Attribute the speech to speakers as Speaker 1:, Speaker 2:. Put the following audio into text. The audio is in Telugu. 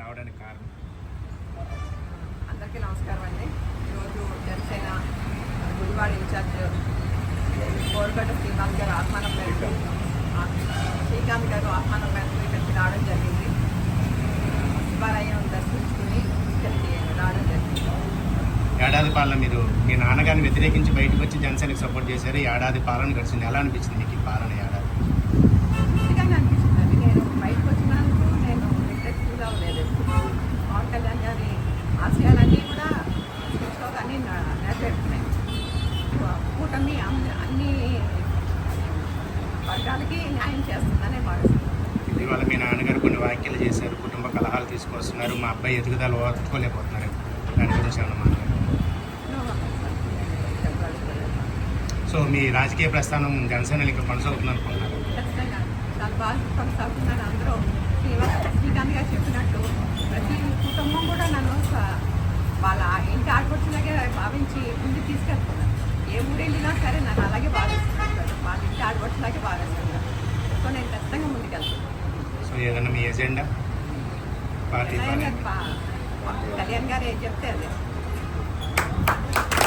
Speaker 1: రావడానికి కారణం.
Speaker 2: అందరికీ నమస్కారం అండి. ఈరోజు జనసేన గుడివాడ ఇన్ఛార్జ్ కోరగడ్డ శ్రీకాంత్ గారు ఆహ్వానం మేరకు శ్రీకాంత్ గారు ఆహ్వానం మేరకు ఇక్కడికి రావడం జరిగింది. శివాలయం దర్శించుకుని ఇక్కడికి రావడం జరిగింది.
Speaker 1: ఏడాది పాలన మీరు మీ నాన్నగారిని వ్యతిరేకించి బయటకు వచ్చి జనసేనకి సపోర్ట్ చేశారు. ఏడాది పాలన గడిచింది. ఎలా అనిపించింది మీకు పాలన ఏడాది
Speaker 2: మంచిగానే అనిపిస్తుంది నేను బయటకు వచ్చినందుకు నేను రిగ్రెట్ ఫీల్ అవ్వలేదు పవన్ కళ్యాణ్ గారి ఆశయాలన్నీ కూడా స్పెషల్గా అన్నీ నెరవేరుతున్నాయి. కూటమి అన్ని అన్ని వర్గాలకి న్యాయం చేస్తుందనే భావిస్తున్నాను.
Speaker 1: ఇవాళ మీ నాన్నగారు కొన్ని వ్యాఖ్యలు చేశారు కుటుంబ కలహాలు తీసుకొస్తున్నారు మా అబ్బాయి ఎదుగుదల ఓర్చుకోలేకపోతున్నారు. దాని గురించి మాట్లాడారు సో మీ రాజకీయ ప్రస్థానం జనసేనలు ఇంకా కొనసాగుతుంది అనుకుంటున్నారు
Speaker 2: చాలా బాగా కొనసాగుతున్నాను అందరూ. శ్రీకాంత్ గారు చెప్పినట్టు ప్రతి కుటుంబం కూడా నన్ను స- వాళ్ళ ఇంటి ఆడపడుచులాగే భావించి ముందుకు తీసుకెళ్తున్నారు ఏ ఊరు వెళ్ళినా సరే నన్ను అలాగే భావిస్తున్నారు వాళ్ళ ఇంటి ఆడపడుచులాగే భావిస్తున్నారు సో నేను ఖచ్చితంగా ముందుకెళ్తాను.
Speaker 1: సో ఏదన్నా మీ ఎజెండా?
Speaker 2: కళ్యాణ్ గారు ఏం చెప్తే అదే.